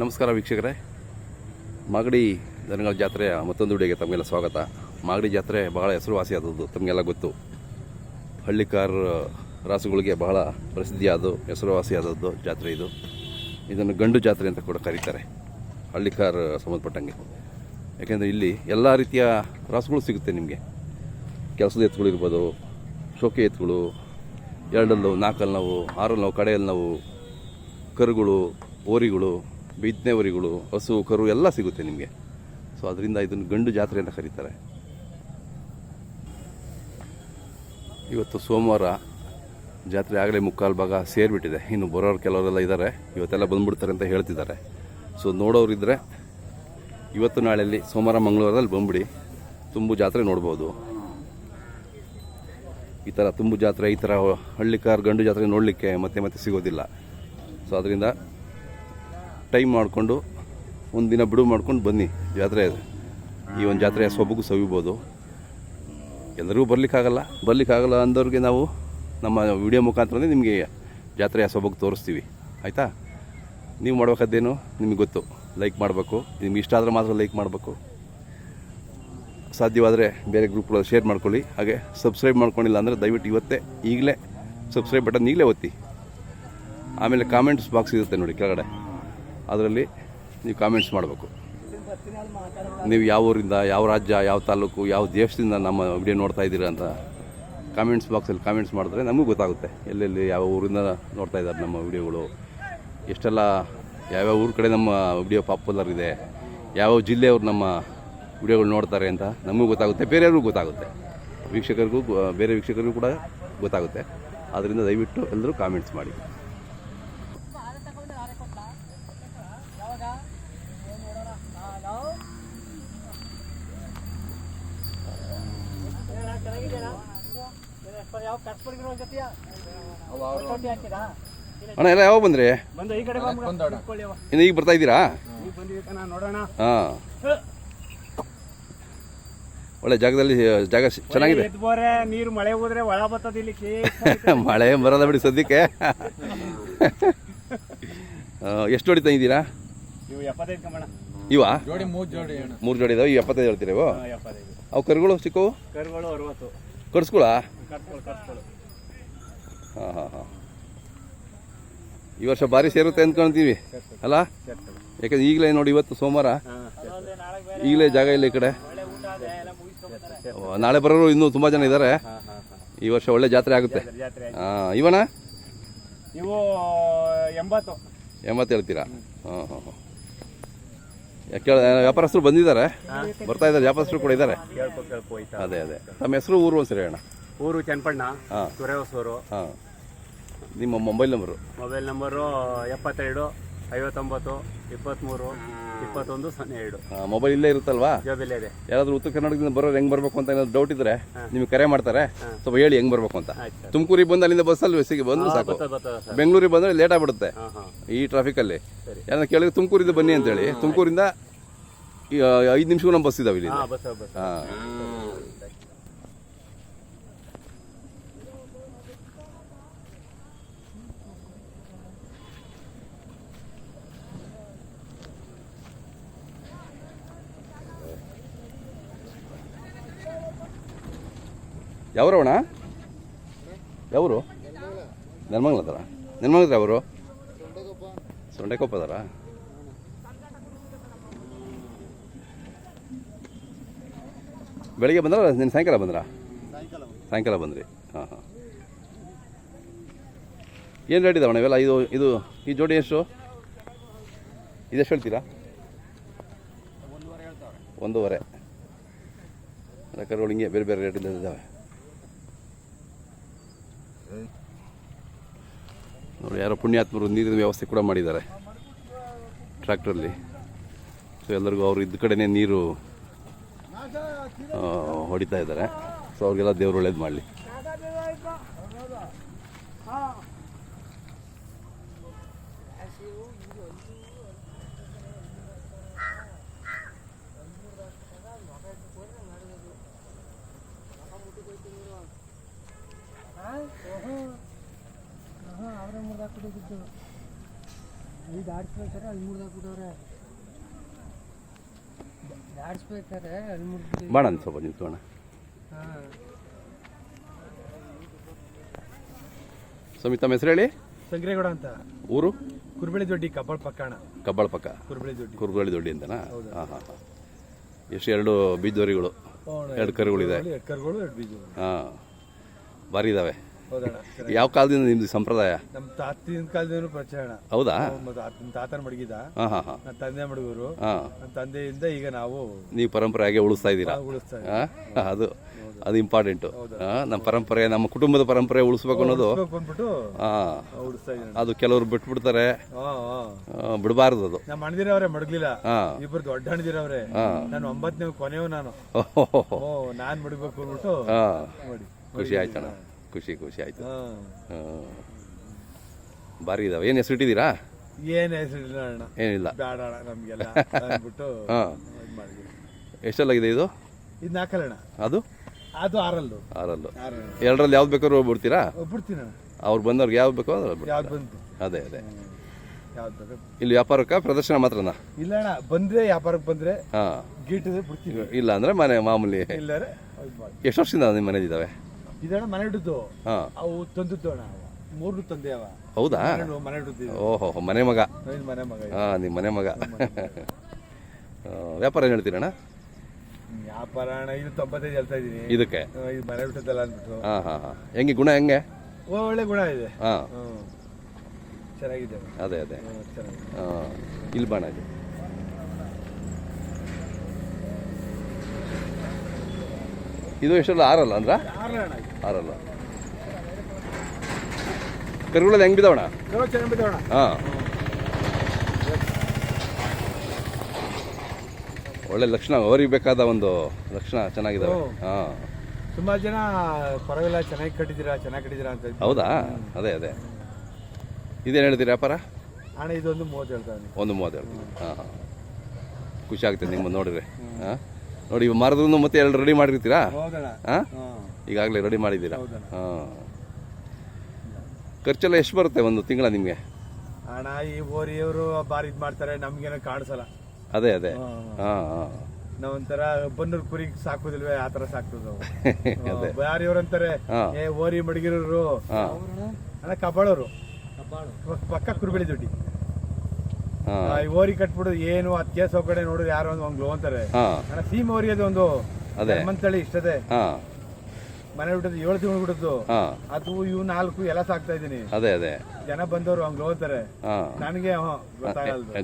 ನಮಸ್ಕಾರ ವೀಕ್ಷಕರೇ. ಮಾಗಡಿ ದನಗಳ ಜಾತ್ರೆಯ ಮತ್ತೊಂದು ವಿಡಿಯೋಗೆ ತಮಗೆಲ್ಲ ಸ್ವಾಗತ. ಮಾಗಡಿ ಜಾತ್ರೆ ಬಹಳ ಹೆಸರುವಾಸಿಯಾದದ್ದು, ತಮಗೆಲ್ಲ ಗೊತ್ತು. ಹಳ್ಳಿಕಾರ ರಾಸುಗಳಿಗೆ ಬಹಳ ಪ್ರಸಿದ್ಧಿಯಾದ ಹೆಸರುವಾಸಿಯಾದದ್ದು ಜಾತ್ರೆ ಇದು. ಇದನ್ನು ಗಂಡು ಜಾತ್ರೆ ಅಂತ ಕೂಡ ಕರೀತಾರೆ, ಹಳ್ಳಿಕಾರ ಸಂಬಂಧಪಟ್ಟಂಗೆ. ಯಾಕೆಂದರೆ ಇಲ್ಲಿ ಎಲ್ಲ ರೀತಿಯ ರಾಸುಗಳು ಸಿಗುತ್ತೆ ನಿಮಗೆ. ಕೆಲಸದ ಎತ್ತುಗಳು ಇರ್ಬೋದು, ಶೋಕೆ ಎತ್ತುಗಳು, ಎರಡಲ್ಲವು ನಾಲ್ಕಲ್ಲಿ ನಾವು ಆರಲ್ಲಿ ನಾವು ಕಡೆಯಲ್ಲಿ ನಾವು ಕರುಗಳು ಓರಿಗಳು ಬಿತ್ತನೆ ಓರಿಗಳು ಹಸು ಕರು ಎಲ್ಲ ಸಿಗುತ್ತೆ ನಿಮಗೆ. ಸೊ ಅದರಿಂದ ಇದನ್ನು ಗಂಡು ಜಾತ್ರೆ ಅಂತ ಕರೀತಾರೆ. ಇವತ್ತು ಸೋಮವಾರ ಜಾತ್ರೆ ಆಗಲೇ ಮುಕ್ಕಾಲು ಭಾಗ ಸೇರಿಬಿಟ್ಟಿದೆ. ಇನ್ನು ಬರೋರು ಕೆಲವರೆಲ್ಲ ಇದ್ದಾರೆ ಇವತ್ತೆಲ್ಲ ಬಂದ್ಬಿಡ್ತಾರೆ ಅಂತ ಹೇಳ್ತಿದ್ದಾರೆ. ಸೊ ನೋಡೋರಿದ್ದರೆ ಇವತ್ತು ನಾಳೆಯಲ್ಲಿ ಸೋಮವಾರ, ಮಂಗಳವಾರದಲ್ಲಿ ಬಂದ್ಬಿಡಿ. ತುಂಬು ಜಾತ್ರೆ ನೋಡ್ಬೋದು. ಈ ಥರ ತುಂಬು ಜಾತ್ರೆ, ಈ ಥರ ಹಳ್ಳಿಕಾರ್ ಗಂಡು ಜಾತ್ರೆ ನೋಡಲಿಕ್ಕೆ ಮತ್ತೆ ಮತ್ತೆ ಸಿಗೋದಿಲ್ಲ. ಸೊ ಅದರಿಂದ ಟೈಮ್ ಮಾಡಿಕೊಂಡು, ಒಂದು ದಿನ ಬಿಡುವು ಮಾಡ್ಕೊಂಡು ಬನ್ನಿ. ಜಾತ್ರೆ ಈ ಒಂದು ಜಾತ್ರೆಯ ಸೊಬಗು ಸವಿಬೋದು. ಎಲ್ಲರಿಗೂ ಬರಲಿಕ್ಕಾಗಲ್ಲ. ಬರಲಿಕ್ಕಾಗಲ್ಲ ಅಂದವ್ರಿಗೆ ನಾವು ನಮ್ಮ ವಿಡಿಯೋ ಮುಖಾಂತರನೇ ನಿಮಗೆ ಜಾತ್ರೆಯ ಸೊಬಗು ತೋರಿಸ್ತೀವಿ. ಆಯಿತಾ? ನೀವು ಮಾಡ್ಬೇಕಾದ್ದೇನು? ನಿಮಗೆ ಗೊತ್ತು. ಲೈಕ್ ಮಾಡಬೇಕು. ನಿಮ್ಗೆ ಇಷ್ಟ ಆದರೆ ಮಾತ್ರ ಲೈಕ್ ಮಾಡಬೇಕು. ಸಾಧ್ಯವಾದರೆ ಬೇರೆ ಗ್ರೂಪ್ಗಳಲ್ಲಿ ಶೇರ್ ಮಾಡ್ಕೊಳ್ಳಿ. ಹಾಗೆ ಸಬ್ಸ್ಕ್ರೈಬ್ ಮಾಡ್ಕೊಂಡಿಲ್ಲ ಅಂದರೆ ದಯವಿಟ್ಟು ಇವತ್ತೇ ಈಗಲೇ ಸಬ್ಸ್ಕ್ರೈಬ್ ಬಟನ್ ಈಗಲೇ ಒತ್ತಿ. ಆಮೇಲೆ ಕಾಮೆಂಟ್ಸ್ ಬಾಕ್ಸ್ ಇರುತ್ತೆ ನೋಡಿ ಕೆಳಗಡೆ. ಅದರಲ್ಲಿ ನೀವು ಕಾಮೆಂಟ್ಸ್ ಮಾಡಬೇಕು. ನೀವು ಯಾವ ಊರಿಂದ, ಯಾವ ರಾಜ್ಯ, ಯಾವ ತಾಲೂಕು, ಯಾವ ದೇಶದಿಂದ ನಮ್ಮ ವಿಡಿಯೋ ನೋಡ್ತಾ ಇದ್ದೀರಾ ಅಂತ ಕಾಮೆಂಟ್ಸ್ ಬಾಕ್ಸಲ್ಲಿ ಕಾಮೆಂಟ್ಸ್ ಮಾಡಿದ್ರೆ ನಮಗೂ ಗೊತ್ತಾಗುತ್ತೆ. ಎಲ್ಲೆಲ್ಲಿ, ಯಾವ ಊರಿಂದ ನೋಡ್ತಾ ಇದ್ದಾರೆ ನಮ್ಮ ವಿಡಿಯೋಗಳು ಎಷ್ಟೆಲ್ಲ ಯಾವ್ಯಾವ ಊರ ಕಡೆ ನಮ್ಮ ವಿಡಿಯೋ ಪಾಪ್ಯುಲರ್ ಇದೆ, ಯಾವ ಜಿಲ್ಲೆಯವ್ರು ನಮ್ಮ ವಿಡಿಯೋಗಳು ನೋಡ್ತಾರೆ ಅಂತ ನಮಗೂ ಗೊತ್ತಾಗುತ್ತೆ, ಬೇರೆಯವ್ರಿಗೂ ಗೊತ್ತಾಗುತ್ತೆ. ವೀಕ್ಷಕರಿಗೂ, ಬೇರೆ ವೀಕ್ಷಕರಿಗೂ ಕೂಡ ಗೊತ್ತಾಗುತ್ತೆ. ಆದ್ದರಿಂದ ದಯವಿಟ್ಟು ಎಲ್ಲರೂ ಕಾಮೆಂಟ್ಸ್ ಮಾಡಿ. ಅಣ್ಣ ಎಲ್ಲ ಯಾವಾಗ ಬಂದ್ರಿ? ಬಂದು ಈ ಕಡೆ ಬಾ ಮಗ. ಕೂತ್ಕೊಳ್ಳಿ ಅವ. ಇನ್ನು ಈಗ ಬರ್ತಾ ಇದ್ದೀರಾ? ಹಾಂ. ಒಳ್ಳೆ ಜಾಗದಲ್ಲಿ ಜಾಗ ಚೆನ್ನಾಗಿದೆ. ನೀರು ಮಳೆ ಹೋದ್ರೆ ಒಳ ಬರ್ತದ ಇಲ್ಲಿ ಮಳೆ ಬರೋದ ಬಿಡಿ ಸದ್ಯಕ್ಕೆ. ಎಷ್ಟು ಜೋಡಿ ತಂದಿದ್ದೀರಾ? ನೀವು ಎಪ್ಪತ್ತೈದು ಕಮಣ ಇವ? ಜೋಡಿ ಮೂರು ಜೋಡಿ ಅಣ್ಣ. ಮೂರು ಜೋಡಿ ಇದಾವೆ ಇವು? ಎಪ್ಪತ್ತೈದು. ಹೇಳ್ತೀರೇವು ಅವು ಕರುಗಳು ಚಿಕ್ಕವು ಕರುಗಳು ಅರವತ್ತು. ಕರ್ಸ್ಕೊಳಾ. ಹಾಂ ಹಾಂ ಹಾಂ. ಈ ವರ್ಷ ಭಾರಿ ಸೇರುತ್ತೆ ಅಂದ್ಕೊಳ್ತೀವಿ ಅಲ್ಲ? ಯಾಕಂದ್ರೆ ಈಗಲೇ ನೋಡಿ ಇವತ್ತು ಸೋಮವಾರ. ಈಗಲೇ ಜಾಗ ಇಲ್ಲ ಈ ಕಡೆ. ನಾಳೆ ಬರೋರು ಇನ್ನೂ ತುಂಬ ಜನ ಇದ್ದಾರೆ ಈ ವರ್ಷ ಒಳ್ಳೆ ಜಾತ್ರೆ ಆಗುತ್ತೆ. ಹಾಂ ಇವನ ಇವು ಎಂಬತ್ತು. ಎಂಬತ್ತು ಹೇಳ್ತೀರಾ? ಹಾಂ ಹಾಂ ಹಾಂ ಯಾಕೆ ವ್ಯಾಪಾರಸ್ಥರು ಬಂದಿದ್ದಾರೆ. ಬರ್ತಾ ಇದ್ದಾರೆ ವ್ಯಾಪಾರಸ್ಥರು ಕೂಡ ಇದ್ದಾರೆ. ಅದೇ ಅದೇ. ತಮ್ಮ ಹೆಸರು ಊರು ಒಂದ್ಸರಿ ಅಣ್ಣ ಊರು ಚನ್ನಪಣ್ಣ ಹಾಂ. ತುರೇಹೊಸೂರು ಹಾಂ. ನಿಮ್ಮ ಮೊಬೈಲ್ ನಂಬರು. ಮೊಬೈಲ್ ನಂಬರು ಎಪ್ಪತ್ತೆರಡು ಐವತ್ತೊಂಬತ್ತು ಇಪ್ಪತ್ತ್ಮೂರು ಇಪ್ಪತ್ತೊಂದು ಸೊನ್ನೆ ಎರಡು ಮೊಬೈಲ್ ಇಲ್ಲೇ ಇರುತ್ತಲ್ವಾ? ಮೊಬೈಲ್ ಇದೆ. ಯಾರಾದರೂ ಉತ್ತರ ಕರ್ನಾಟಕದಿಂದ ಬರೋರು ಹೆಂಗೆ ಬರಬೇಕು ಅಂತ ಏನಾದ್ರು ಡೌಟ್ ಇದ್ರೆ ನಿಮ್ಗೆ ಕರೆ ಮಾಡ್ತಾರೆ. ಸ್ವಲ್ಪ ಹೇಳಿ ಹೆಂಗೆ ಬರಬೇಕು ಅಂತ. ತುಮಕೂರಿಗೆ ಬಂದು ಅಲ್ಲಿಂದ ಬಸ್ಸಲ್ಲಿ ಸಿಗಿ ಬಂದ್ರು ಸಾಕು. ಬೆಂಗಳೂರಿಗೆ ಬಂದ್ರೆ ಲೇಟ್ ಆಗಿಬಿಡುತ್ತೆ. ಈ ಟ್ರಾಫಿಕಲ್ಲಿ ಯಾರು ಯಾರನ್ನ ಕೇಳಿದ್ರೆ ತುಮಕೂರಿಂದ ಬನ್ನಿ ಅಂತೇಳಿ. ತುಮಕೂರಿಂದ ಈ, ಐದು ನಿಮಿಷಕ್ಕೂ ನಮ್ಮ ಬಸ್ ಇದಾವೆ ಇಲ್ಲಿ ಹಾಂ ಯಾವ್ರವಣ ಯಾವರು? ನೆಲಮಂಗ್ಲ ಅದಾರ ನೆಲಮಂಗ್ಲ ಅವರು ಸೊಂಡೆಕೊಪ್ಪದಾರ ಬೆಳಿಗ್ಗೆ ಬಂದ್ರ ನಿನ್ನ ಸಾಯಂಕಾಲ ಬಂದ್ರಾ? ಸಾಯಂಕಾಲ ಬಂದ್ರಿ. ಹಾಂ ಹಾಂ. ಏನು ರೇಟ್ ಇದಾವಣ ಇವೆಲ್ಲ? ಇದು ಇದು, ಈ ಜೋಡಿ ಎಷ್ಟು? ಇದೆಷ್ಟು ಹೇಳ್ತೀರಾ? ಒಂದೂವರೆ ಅದಕ್ಕೆ ಹಿಂಗೆ ಬೇರೆ ಬೇರೆ ರೇಟಿಂದ ಇದ್ದಾವೆ ನೋಡಿ, ಯಾರೋ ಪುಣ್ಯಾತ್ಮರು ನೀರಿನ ವ್ಯವಸ್ಥೆ ಕೂಡ ಮಾಡಿದ್ದಾರೆ ಟ್ರ್ಯಾಕ್ಟ್ರಲ್ಲಿ ಸೊ ಎಲ್ಲರಿಗೂ ಅವರು ಇದ್ದ ಕಡೆನೇ ನೀರು ಹೊಡಿತಾ ಇದ್ದಾರೆ. ಸೊ ಅವ್ರಿಗೆಲ್ಲ ದೇವರು ಒಳ್ಳೇದು ಮಾಡಲಿ. ಬಿದ್ದು ಐದು ಆಡಿಸ್ಬೇಕಾರೆ ಅಲ್ಲಿ ಮುರಿದಾಗ ಬಿಡೋರೆ. ಆಡಿಸ್ಬೇಕಾರೆ ಅಲ್ಲಿ ಮುರಿದು ಬಾಣ ಸ್ವಲ್ಪ ನಿಂತ್ಕೋಣ ಸಮಿತ ಹೆಸರು ಹೇಳಿ? ಸಂಗ್ರೇಗೌಡ ಅಂತ. ಊರು? ಕುರುಬಳಿ ದೊಡ್ಡಿ ಕಬ್ಬಳ ಪಕ್ಕಣ. ಕಬ್ಬಳ ಪಕ್ಕ. ಕುರುಬಳಿ ದೊಡ್ಡಿ. ಕುರ್ಬಳಿ ದೊಡ್ಡಿ ಅಂತನಾ? ಹಾಂ ಹಾಂ ಹಾಂ. ಎಷ್ಟು ಎರಡು ಬೀಜೋರಿಗಳು? ಎರಡು ಕರುಗಳಿದೆ. ಕರುಗಳು ಎರಡು ಬೀಜ ಹಾಂ. ಬಾರಿ ಇದ್ದಾವೆ ಹೌದಣ್ಣ ಯಾವ ಕಾಲದಿಂದ ನಿಮ್ದು ಸಂಪ್ರದಾಯ? ನಮ್ಮ ತಾತಿನ ಕಾಲದಿಂದ ಪರಿಚಯ ಹೌದಾ? ತಾತನ ಮಡಗಿದ ನನ್ನ ತಂದೆ ಮಡಗರು. ನನ್ನ ತಂದೆಯಿಂದ ಈಗ ನಾವು ನೀವು ಪರಂಪರೆ ಹಾಗೆ ಉಳಿಸ್ತಾ ಇದ್ದೀರಾ ಅದು ಅದು ಇಂಪಾರ್ಟೆಂಟು ನಮ್ಮ ಪರಂಪರೆ ನಮ್ಮ ಕುಟುಂಬದ ಪರಂಪರೆ ಉಳಿಸ್ಬೇಕು ಅನ್ನೋದು. ಅದು ಕೆಲವರು ಬಿಟ್ಬಿಡ್ತಾರೆ. ಬಿಡಬಾರ್ದು ಅದು. ನಮ್ಮ ಅಣ್ಣದಿರವ್ರೆ ಮಡಗ್ಲಿಲ್ಲ. ಇಬ್ಬರು ದೊಡ್ಡ ಅಣ್ಣದಿರವ್ರೆ. ನಾನು ಒಂಬತ್ತನೇ ಕೊನೆಯವ ನಾನು. ನಾನ್ ಮಡಗ್ಬೇಕು ಅಂದ್ಬಿಟ್ಟು ಖುಷಿ ಆಯ್ತಣ್ಣ. ಖುಷಿ ಖುಷಿ ಆಯ್ತು. ಭಾರಿ ಇದಾವೆ. ಏನು ಹೆಸರು ಇಟ್ಟಿದ್ದೀರಾ ಏನು ಹೆಸರಿಲ್ಲ ಅಣ್ಣ. ಏನಿಲ್ಲ. ಬೇಡ ಅಣ್ಣ ನಮ್ಗೆಲ್ಲ. ಅಂದ್ಬಿಟ್ಟು ಹಾಂ. ಇದ್ ಮಾಡಿದ್ವಿ. ಎಷ್ಟೆಲ್ಲಾಗಿದೆ ಇದು? ಇದು ನಾಲ್ಕಲ್ಲ ಅಣ್ಣ. ಅದು? ಅದು ಆರಲ್ಲು. ಆರಲ್ಲು. ಆರಲ್ಲ. ಎರಡರಲ್ಲಿ ಯಾವ್ದು ಬೇಕಾದ್ರೂ ಹೋಗ್ಬಿಡ್ತೀರಾ? ಬಿಡ್ತೀನಿ ಅಣ್ಣ. ಅವ್ರು ಬಂದವ್ರಿಗೆ ಯಾವ್ದು ಬೇಕೋ ಅದ್ರಲ್ಲಿ ಬಿಡ್ತೀರಾ? ಯಾವ್ದು ಬಂತು? ಅದೇ ಅದೇ. ಯಾವ್ದು ಬೇಕು? ಇಲ್ಲಿ ವ್ಯಾಪಾರಕ್ಕೆ ಪ್ರದರ್ಶನ ಮಾತ್ರನಾ? ಇಲ್ಲ ಅಣ್ಣ ಬಂದ್ರೆ ವ್ಯಾಪಾರಕ್ಕೆ ಬಂದ್ರೆ ಹಾಂ. ಗೀಟಿದ್ರೆ ಬಿಡ್ತೀವಿ ಇಲ್ಲ ಅಂದರೆ ಮನೆ ಮಾಮೂಲಿ. ಇಲ್ಲಾರೆ ಇದು ಮಾಡಿ ಎಷ್ಟು ವರ್ಷದಿಂದ ನಿಮ್ಮ ಮನೇಲಿದ್ದಾವೆ? ಇದಣ್ಣ ಮನೆ ಹಿಡಿದು ಅವು ತಂದಿದ್ದು ಅಣ್ಣ ಮೂರು ತಂದೆ ಅವ. ಹೌದಾ? ಮನೆ ಹಿಡಿದು ಓಹೋ ಮನೆ ಮಗ. ಮನೆ ಮಗ ಹಾ ನಿಮ್ಮ ಮನೆ ಮಗ. ವ್ಯಾಪಾರ ಏನು ಹೇಳ್ತೀರಣ್ಣ? ವ್ಯಾಪಾರ ಅಣ್ಣ ಇದು ತೊಂಬತ್ತೈದು ಹೇಳ್ತಾ ಇದೀನಿ ಇದಕ್ಕೆ? ಇದು ಮನೆ ಬಿಟ್ಟದಲ್ಲ ಅಂದ್ಬಿಟ್ಟು. ಹಾ ಹಾ ಹಾಂ. ಹೆಂಗೆ ಗುಣ ಹೆಂಗೆ? ಓ, ಒಳ್ಳೆ ಗುಣ ಇದೆ. ಹಾ. ಚೆನ್ನಾಗಿದೆ. ಅದೇ ಅದೇ. ಹಾಂ. ಇಲ್ಲಿ ಬಾಣ ಇದು ಇದು ಎಷ್ಟಲ್ಲ ಆರಲ್ಲ ಅಂದ್ರ. ಆರಲ್ಲ ಕರುಗಳಲ್ಲಿ ಹೆಂಗ್ ಬಿದ್ದಾವಣ ಹಾಂ. ಒಳ್ಳೆ ಲಕ್ಷಣ ಅವ್ರಿಗೆ ಬೇಕಾದ ಒಂದು ಲಕ್ಷಣ ಚೆನ್ನಾಗಿದಾವೆ. ತುಂಬಾ ಹಾಂ. ಸುಮಾರು ಜನ ಪರವಾಗಿಲ್ಲ ಚೆನ್ನಾಗಿ ಕಟ್ಟಿದ್ದೀರಾ ಚೆನ್ನಾಗಿ ಕಟ್ಟಿದ್ದೀರಾ ಅಂತ ಹೌದಾ? ಅದೇ ಅದೇ. ಇದೇನು ಹೇಳ್ತೀರಿ ವ್ಯಾಪಾರ? ಅಣ್ಣ ಇದೊಂದು ಮೂವತ್ತು ಹೇಳ್ತಾನೆ ಒಂದು ಮೂವತ್ತೆರಡು ಹಾಂ ಹಾಂ. ಖುಷಿ ಆಗ್ತದೆ ನಿಮ್ಮ ನೋಡಿದ್ರೆ. ಹಾಂ. ನೋಡಿ ಇವು ಮಾರದ್ರೂ ಮತ್ತೆ ಎರಡು ರೆಡಿ ಮಾಡಿರ್ತೀರಾ? ಹಾಂ ಹಾಂ. ಈಗಾಗಲೇ ರೆಡಿ ಮಾಡಿದ್ದೀರಾ? ಹೌದಣ್ಣ ಹಾಂ. ಖರ್ಚೆಲ್ಲ ಎಷ್ಟು ಬರುತ್ತೆ ಒಂದು ತಿಂಗಳ ನಿಮಗೆ? ಅಣ್ಣ ಈ ಓರಿಯವರು ಬಾರಿ ಇದು ಮಾಡ್ತಾರೆ ನಮ್ಗೇನೋ ಕಾಣಿಸಲ್ಲ. ಅದೇ ಅದೇ. ಹಾಂ ಹಾಂ. ನಾವೊಂಥರ ಬನ್ನೂರು ಕುರಿ ಸಾಕುದಿಲ್ವೇ ಆ ಥರ ಸಾಕ್ತದ ಯಾರಿವ್ರಂತಾರೆ ಅಂತಾರೆ ಏ ಓರಿ ಮಡಗಿರೋರು. ಅಣ್ಣ ಕಬ್ಬಾಳೋರು ಪಕ್ಕ ಕುರುಬಳಿ ದುಡ್ಡಿ. ಈ ಓರಿ ಕಟ್ಬಿಡು ಏನು ಅತ್ಯ ಸೌಕರ್ಯ ನೋಡಿದ್ರೆ ಯಾರು ಒಂದು ಒಂದು ಅಂತಾರೆ. ಸೀಮ್ ಅಣ್ಣ ಸೀಮ ಓರಿ ಅದು. ಒಂದು. ಮಂತಳಿ ಇಷ್ಟದೆ ಮನೆ ಬಿಟ್ಟದ್ದು ಏಳು ತಿಂಗಳು ಬಿಡುದು ಅದು ಇವು ನಾಲ್ಕು ಎಲ್ಲ ಸಾಕ್ತಾ ಇದೀನಿ ಅದೇ ಅದೇ. ಜನ ಬಂದವರು ಹಂಗ್ ಹೋಗ್ತಾರೆ ನನಗೆ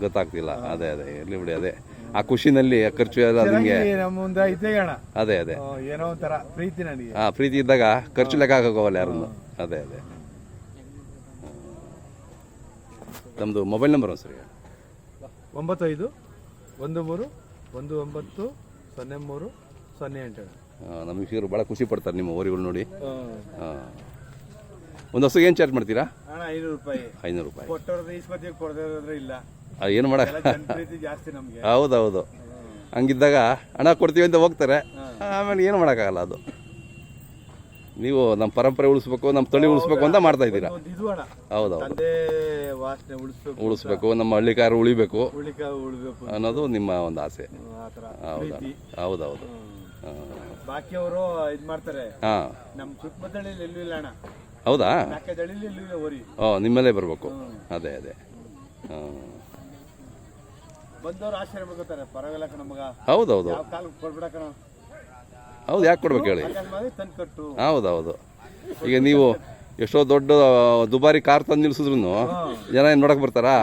ಗೊತ್ತಾಗ್ತಿಲ್ಲ. ಅದೇ ಅದೇ. ಇರ್ಲಿ ಬಿಡಿ ಅದೇ. ಆ ಖುಷಿನಲ್ಲಿ ಖರ್ಚು ಎಲ್ಲ ನಿಮಗೆ ನಮ್ಮ ಮುಂದೆ ಐತೆ ಅಣ್ಣ ಅದೇ ಅದೇ. ಏನೋ ಒಂಥರ ಪ್ರೀತಿ ನನಗೆ. ಹಾ ಪ್ರೀತಿ ಇದ್ದಾಗ ಖರ್ಚು ಲೆಕ್ಕ ಹಾಕೋಲ್ಲ ಯಾರನ್ನು. ಅದೇ ಅದೇ. ನಮ್ಮದು ಮೊಬೈಲ್ ನಂಬರ್ ಸರಿ ಒಂಬತ್ತು ಐದು ಒಂದು ಮೂರು ಒಂದು ಒಂಬತ್ತು ಸೊನ್ನೆ ಮೂರು ಸೊನ್ನೆ ಎಂಟು. ನಮ್ಮ ವೀಕ್ಷಕರು ಭಾಳ ಖುಷಿ ಪಡ್ತಾರೆ ನಿಮ್ಮ ಓರಿಗಳು ನೋಡಿ. ಹಾಂ. ಒಂದು ಹಸು ಏನು ಚಾರ್ಜ್ ಮಾಡ್ತೀರಾ? ಅಣ್ಣ ಐನೂರು ರೂಪಾಯಿ. ಐನೂರು ರೂಪಾಯಿ. ಕೊಟ್ಟವ್ರದ್ದು ಈಸ್ಪತ್ತಿಗೆ ಕೊಡದೇ ಇಲ್ಲ. ಅದು ಏನು ಮಾಡ ಪ್ರೀತಿ ಜಾಸ್ತಿ ನಮಗೆ. ಹೌದೌದು. ಹಂಗಿದ್ದಾಗ ಹಣ ಕೊಡ್ತೀವಿ ಅಂತ ಹೋಗ್ತಾರೆ. ಆಮೇಲೆ ಏನು ಮಾಡೋಕ್ಕಾಗಲ್ಲ ಅದು. ನೀವು ನಮ್ಮ ಪರಂಪರೆ ಉಳಿಸ್ಬೇಕು ನಮ್ಮ ತಳಿ ಉಳಿಸ್ಬೇಕು ಅಂತ ಮಾಡ್ತಾ ಇದ್ದೀರಾ? ಹೌದೌದು. ಉಳಿಸ್ಬೇಕು. ಉಳಿಸ್ಬೇಕು ನಮ್ಮ ಹಳ್ಳಿಕಾರ ಉಳಿಬೇಕು ಅನ್ನೋದು ನಿಮ್ಮ ಒಂದು ಆಸೆ. ಹೌದಾ ಹೌದೌದು. ಬಾಕಿಯವರು ಇದ್ ಮಾಡ್ತಾರೆ. ಹಾ. ನಮ್ ಸುತ್ತಮುತ್ತಲಲ್ಲಿ ಎಲ್ಲೂ ಇಲ್ಲ ಅಣ್ಣ. ಹೌದಾ? ಓ ನಿಮ್ಮಲ್ಲೇ ಬರಬೇಕು. ಅದೇ ಅದೇ. ಬಂದವರು ಆಶ್ಚರ್ಯ ಹೌದೌದು. ಹೌದು ಯಾಕೆ ಕೊಡ್ಬೇಕು ಹೇಳಿ? ಹೌದು ಹೌದೌದು. ಈಗ ನೀವು ಎಷ್ಟೋ ದೊಡ್ಡ ದುಬಾರಿ ಕಾರ್ ತಂದು ನಿಲ್ಸಿದ್ರು ಜನ ಏನು ನೋಡಕ್ ಬರ್ತಾರಾ?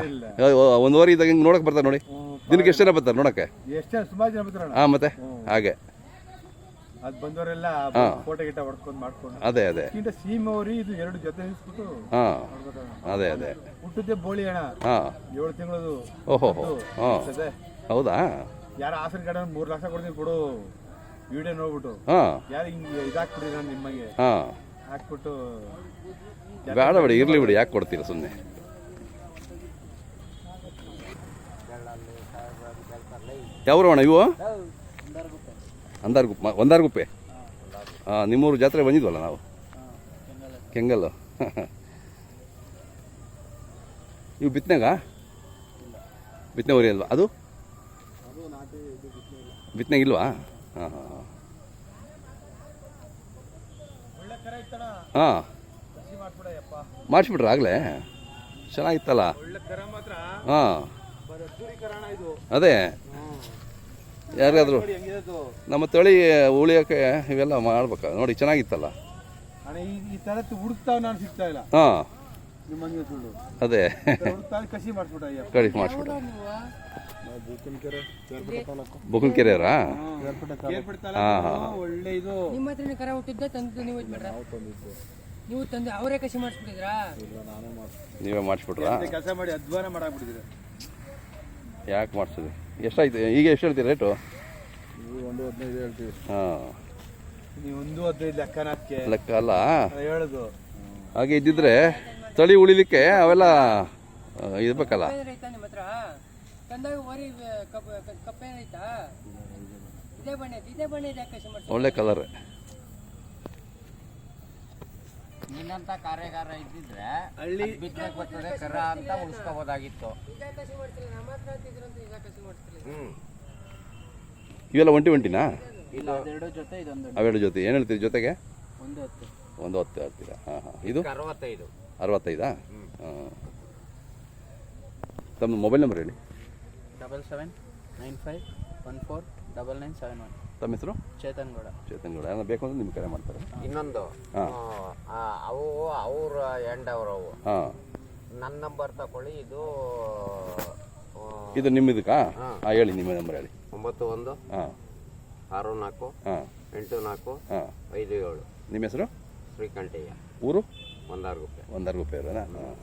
ಒಂದುವರೆ ಇದ್ದಾಗ ಹಿಂಗೆ ನೋಡಕ್ ಬರ್ತಾರೆ ನೋಡಿ. ದಿನಕ್ಕೆ ಎಷ್ಟು ಜನ ಬರ್ತಾರೆ ನೋಡಕ್ಕೆ? ಹಾಂ ಮತ್ತೆ? ಹಾಗೆ. ಅದ್ ಬಂದವರೆಲ್ಲ ಫೋಟೋ ಗಿಟ ಹೊಡ್ಕೊಂಡು ಮಾಡ್ಕೊಂಡು. ಅದೇ ಅದೇ. ಇಂತ ಸೀಮವರಿ ಇದು ಎರಡು ಜೊತೆ ನಿಲ್ಸ್ಬಿಟ್ಟು ಹಾಂ. ಅದೇ ಅದೇ. ಹುಟ್ಟುತ್ತೆ ಬೋಳಿ ಅಣ್ಣ. ಹಾಂ. ಓಹೋ ಹಾಂ. ಹೌದಾ? ಯಾರ ಆಸನ ಕಡೆ ಮೂರ್ ಲಕ್ಷ ಕೊಡ್ತೀನಿ ಕೊಡು. ವಿಡಿಯೋ ನೋಡ್ಬಿಟ್ಟು ಹಾಂ. ಯಾರು ಹಿಂಗೆ ನಿಮಗೆ ಹಾಂ. ಹಾಕ್ಬಿಟ್ಟು ಬೇಡ ಬಿಡಿ ಇರ್ಲಿ ಬಿಡಿ ಯಾಕೆ ಕೊಡ್ತೀರಾ ಸುಮ್ಮನೆ ಯಾವ್ರು ಅಣ್ಣ ಇವು ಅಂದಾರ್ಗುಪ್ಪ ಒಂದಾರ್ಗುಪ್ಪೆ? ಹಾಂ ನಿಮ್ಮೂರು ಜಾತ್ರೆ ಬಂದಿದ್ವಲ್ಲ ನಾವು? ಕೆಂಗಲ್ಲು. ಇವು ಬಿತ್ತನೆಗ ಬಿತ್ತನೆ ಊರಿ ಅಲ್ವಾ? ಅದು? ಬಿತ್ತನೆಗಿಲ್ವಾ ಹಾಂ ಹಾಂ. ಹಾಂ. ಮಾಡಿಸ್ಬಿಟ್ರ ಆಗಲೇ. ಚೆನ್ನಾಗಿತ್ತಲ್ಲ? ಹಾಂ. ಅದೇ. ಯಾರಿಗಾದ್ರು ನಮ್ಮ ತಳಿ ಉಳಿಯೋಕೆ ಇವೆಲ್ಲ ಮಾಡ್ಬೇಕು? ನೋಡಿ ಚೆನ್ನಾಗಿತ್ತಲ್ಲ? ಈ ಹುಡುಕ್ತಾವ್ ನಾನು ಸಿಗ್ತಾ ಇಲ್ಲ. ಹಾಂ. ಅದೇ. ತಾಲೂಕು. ಬೊಕ್ಕನಕೆರೆಯವರಾ ಕೇರ್ಪೇಟೆ ಹಾಂ ಹಾಂ ಒಳ್ಳೆ ಇದು. ನಿಮ್ಮ ಹತ್ರನೇ ಕರ ಹುಟ್ಟಿದ್ದ ತಂದು ನೀವು ಇದ್ ಮಾಡ್ರ? ನೀವು ತಂದು ಅವರೇ ಕಸಿ ಮಾಡಿಸ್ಬಿಟ್ಟಿದ್ರಾ? ನೀವೇ ಮಾಡಿಸ್ಬಿಟ್ರಾ? ಕೆಲಸ ಮಾಡಿ ಅಧ್ವಾನ ಮಾಡಾಕ್ಬಿಟ್ಟಿದ್ರೆ ಯಾಕೆ ಮಾಡಿಸಿದ್ರಿ? ಎಷ್ಟಾಯ್ತು? ಈಗ ಎಷ್ಟು ಹೇಳ್ತೀರಿ ರೇಟು? ನೀವು ಒಂದು ಹದಿನೈದು ಹೇಳ್ತೀವಿ ಹಾಂ. ನೀವು ಒಂದು ಹದಿನೈದು ಲೆಕ್ಕನಕ್ಕೆ ಲೆಕ್ಕ ಅಲ್ಲ ಹೇಳೋದು. ಹಾಗೆ ಇದ್ದಿದ್ರೆ? ತಳಿ ಉಳಿಲಿಕ್ಕೆ ಅವೆಲ್ಲ ಇರ್ಬೇಕಲ್ಲ? ಒಳ್ಳೆ ಕಲರ್ ನಿನ್ನಂತ ಕಾರ್ಯಾಗಾರ ಇದ್ದಿದ್ರೆ ಹಳ್ಳಿ ಬಿತ್ತಕ್ಕೆ ಬರ್ತದೆ ಕರ ಅಂತ ಉಳಿಸ್ಕೋಬೋದಾಗಿತ್ತು. ಇವೆಲ್ಲ ಒಂಟಿ ಒಂಟಿನಾ? ಅವೆರಡು ಜೊತೆ. ಏನು ಹೇಳ್ತೀರಿ ಜೊತೆಗೆ? ಒಂದು ಹತ್ತು. ಒಂದು ಹತ್ತು ಹಾಂ ಹಾಂ. ಇದು? ಅರವತ್ತೈದು ಅರವತ್ತೈದಾ? ತಮ್ಮ ಮೊಬೈಲ್ ನಂಬರ್ ಹೇಳಿ. Double seven nine five one four double nine seven one. ತಮ್ಮ ಹೆಸರು? ಚೇತನ್ ಗೌಡ. ಚೇತನ್ ಗೌಡ. ಏನೋ ಬೇಕು ಅಂದ್ರೆ ನಿಮ್ಗೆ ಕರೆ ಮಾಡ್ತಾರೆ. ಇನ್ನೊಂದು. ಆ, ಅವು ಅವ್ರ ಎಂಡವ್ರವು ಹಾಂ. ನನ್ನ ನಂಬರ್ ತಗೊಳ್ಳಿ ಇದು ಆ, ಇದು ನಿಮ್ಮ ಇದಕ್ಕಾ ಹಾಂ ಹೇಳಿ ನಿಮ್ಮ ನಂಬರ್ ಹೇಳಿ. ಒಂಬತ್ತು ಒಂದು ಹಾಂ. ಆರು ನಾಲ್ಕು ಹಾಂ. ಎಂಟು ನಾಲ್ಕು ಹಾಂ. ಐದು ಏಳು. ನಿಮ್ಮ ಹೆಸರು? ಶ್ರೀಕಂಠಯ್ಯ. ಊರು? ಒಂದಾರು ರೂಪಾಯಿ ಅವರೇನಾ ಹಾಂ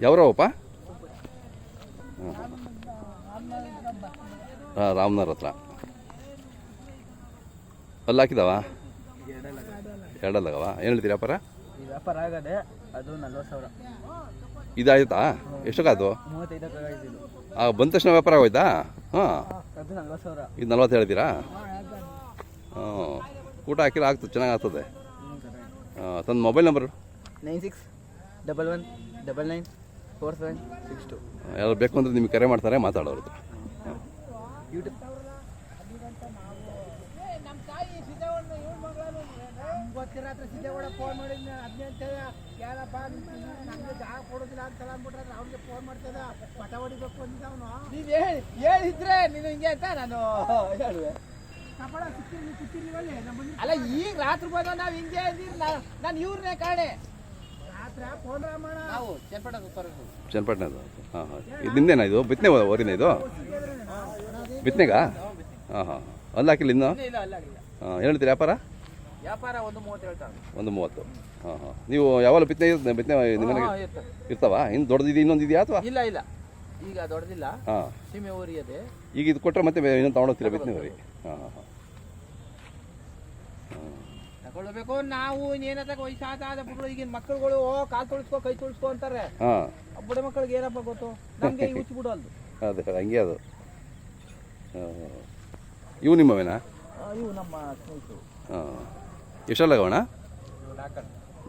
ಯಾವ್ರವಪ್ಪ ಹಾಂ ರಾಮನವ್ರ ಹತ್ರ. ಅಲ್ಲಿ ಹಾಕಿದವ? ಎರಡಲ್ಲಗವ ಏನು ಹೇಳ್ತೀರಿ ವ್ಯಾಪಾರ? ಈ ವ್ಯಾಪಾರ ಆಗದೆ ಅದು ನಲ್ವತ್ತು ಸಾವಿರ. ಇದಾಯ್ತಾ? ಎಷ್ಟಕ್ಕಾಯ್ತು? ಹಾಂ ಆ ಬಂದ ತಕ್ಷಣ ವ್ಯಾಪಾರ ಆಗೋಯ್ತಾ? ಹಾಂ. ಇದು ನಲ್ವತ್ತು ಹೇಳ್ತೀರಾ? ಹ್ಞೂ ಊಟ ಹಾಕಿದ್ರೆ ಆಗ್ತದೆ ಚೆನ್ನಾಗಿ ಆಗ್ತದೆ. ತನ್ನ mobile number? Nine six double one double nine four seven six two. ಯಾರು ಬೇಕು ಅಂದರೆ ನಿಮಗೆ ಕರೆ ಮಾಡ್ತಾರೆ ಮಾತಾಡೋರು. ಯೂಟ್ಯೂಬ್. ಗೊತ್ತಿರತ್ರ ಸಿದ್ದೇಗೌಡ ಫೋನ್ ಮಾಡಿದ್ನ. ಹದಿನೆಂಟು ಕೇಳಪ್ಪ ನಮ್ಗೆ ಜಾಗ ಕೊಡೋದಿಲ್ಲ ಅಂತ ಅಂದ್ಬಿಟ್ರೆ ಅವ್ನಿಗೆ ಫೋನ್ ಮಾಡ್ತದ. ಪಟ ಹೊಡಿಬೇಕು ಅಂದಿದ್ದ ಅವನು. ನೀನು ಹೇಳಿ ಹೇಳಿದ್ರೆ ನೀನು ಹಿಂಗೆ ಅಂತ ನಾನು ಹೇಳುವೆ. ಕಪಡ ಸಿಕ್ಕಿರ್ಲಿ ಸಿಕ್ಕಿರ್ಲಿ ನಮ್ಮ ಅಲ್ಲ ಈಗ ರಾತ್ರಿ ಬಂದ ನಾವು ಹಿಂಗೆ ಇದ್ದೀವಿ ನಾನು ಇವ್ರನ್ನೇ ಕಾಣೆ. ರಾತ್ರಿ ಫೋನ್ ರಾಮಣ್ಣ. ನಾವು ಚನ್ನಪಟ್ಟ ಬರೋದು ಚನ್ನಪಟ್ಟಣದು ಹಾಂ ಹಾಂ. ಇದು ನಿಂದೇನಾ ಇದು? ಬಿತ್ತನೆ ಓರಿನ ಇದು? ಬಿತ್ತನೆಗಾ ಹಾಂ. ಹಾಂ ಅಲ್ಲಾಕಿಲ್ಲ ಇನ್ನು? ಹಾಂ ಹೇಳ್ತೀರಿ ವ್ಯಾಪಾರ? ವ್ಯಾಪಾರ ಒಂದು ಮೂವತ್ತು ಹೇಳ್ತಾರೆ. ಒಂದು ಮೂವತ್ತು. ಹಾಂ ಹಾಂ. ನೀವು ಯಾವಾಗ ಬಿತ್ತನೆ ಇರುತ್ತೆ ಬಿತ್ತನೆ ನಿಮ್ಮ ಮನೆಗೆ ಇರ್ತಾವ? ಇನ್ನು ದೊಡ್ಡದಿದೆ ಇನ್ನೊಂದು ಇದೆಯಾ ಅಥವಾ? ಇಲ್ಲ ಇಲ್ಲ. ಈಗ ದೊಡ್ಡದಿಲ್ಲ. ಹಾಂ. ಸೀಮೆ ಊರಿ ಈಗ ಇದು ಕೊಟ್ಟರೆ ಮತ್ತೆ ಇನ್ನೊಂದು ತೊಗೊಂಡೋಗ್ತೀರಾ ಬಿತ್ತನೆ ಬರೀ ಹಾಂ ಹಾಂ ಹಾಂ. ತಗೊಳ್ಬೇಕು. ನಾವು ಏನತ್ತ ವಯಸ್ಸಾದ ಬಿಡು. ಈಗಿನ ಮಕ್ಕಳುಗಳು ಓ ಕಾಲು ತುಳಿಸ್ಕೊ ಕೈ ತುಳಿಸ್ಕೊ ಅಂತಾರೆ. ಹಾಂ. ಬುಡ ಮಕ್ಕಳಿಗೆ ಏನಪ್ಪ ಗೊತ್ತು? ನಮಗೆ ಹುಚ್ಚು ಬಿಡೋಲ್ದು ಅದೇ ಹಂಗೆ ಅದು. ಇವು ನಿಮ್ಮವೇನಾ ಇವು ನಮ್ಮ ಸ್ನೇಹಿತರು. ಹಾಂ. ಎಷ್ಟಲ್ಲಗವಣ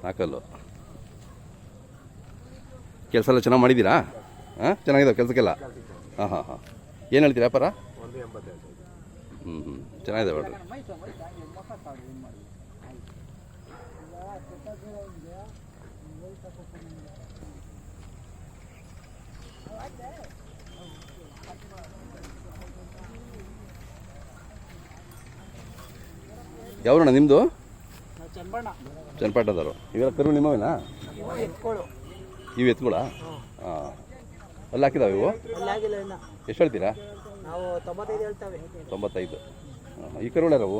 ನಾಲ್ಕಲ್ಲು. ಕೆಲಸ ಎಲ್ಲ ಚೆನ್ನಾಗಿ ಮಾಡಿದ್ದೀರಾ? ಹಾಂ? ಚೆನ್ನಾಗಿದೆ ಕೆಲಸಕ್ಕೆಲ್ಲ? ಹಾಂ ಹಾಂ ಹಾಂ. ಏನು ಹೇಳ್ತೀರಾ ವ್ಯಾಪಾರ? ಹ್ಞೂ ಹ್ಞೂ ಚೆನ್ನಾಗಿದೆ ನೋಡ್ರಿ ಯಾವ್ರಣ್ಣ ನಿಮ್ಮದು ಚನ್ನಪಟ್ಟದವರು ಇವೆಲ್ಲ ಕರು ನಿಮ್ಮವೇನಾ? ಇವು ಎತ್ಕೊಳ. ಹಾಂ. ಅಲ್ಲಿ ಹಾಕಿದಾವೆ ಇವು? ಎಷ್ಟು ಹೇಳ್ತೀರಾ? ನಾವು ತೊಂಬತ್ತೈದು ಈ ಕರುಗಳಾರವು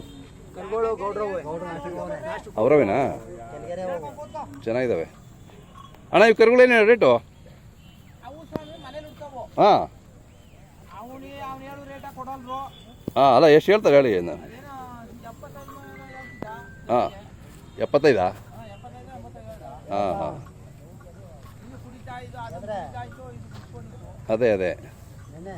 ಅವರವೇನಾ? ಚೆನ್ನಾಗಿದ್ದಾವೆ ಅಣ್ಣ ಇವು ಕರುಗಳೇನು ರೇಟು? ಹಾಂ. ಅವನಿ ಅವ್ನು ಹೇಳು ರೇಟ ಕೊಡಲ್ರು. ಹಾಂ ಅಲ್ಲ ಎಷ್ಟು ಹೇಳ್ತಾರೆ ಹೇಳಿ ಹಾಂ. ಎಪ್ಪತ್ತೈದಾ? ಹಾಂ ಹಾಂ. ಇದು ಕುಡಿತಾ ಇದು ಅದು ಅದೇ ಅದೇ. ನೆನೆ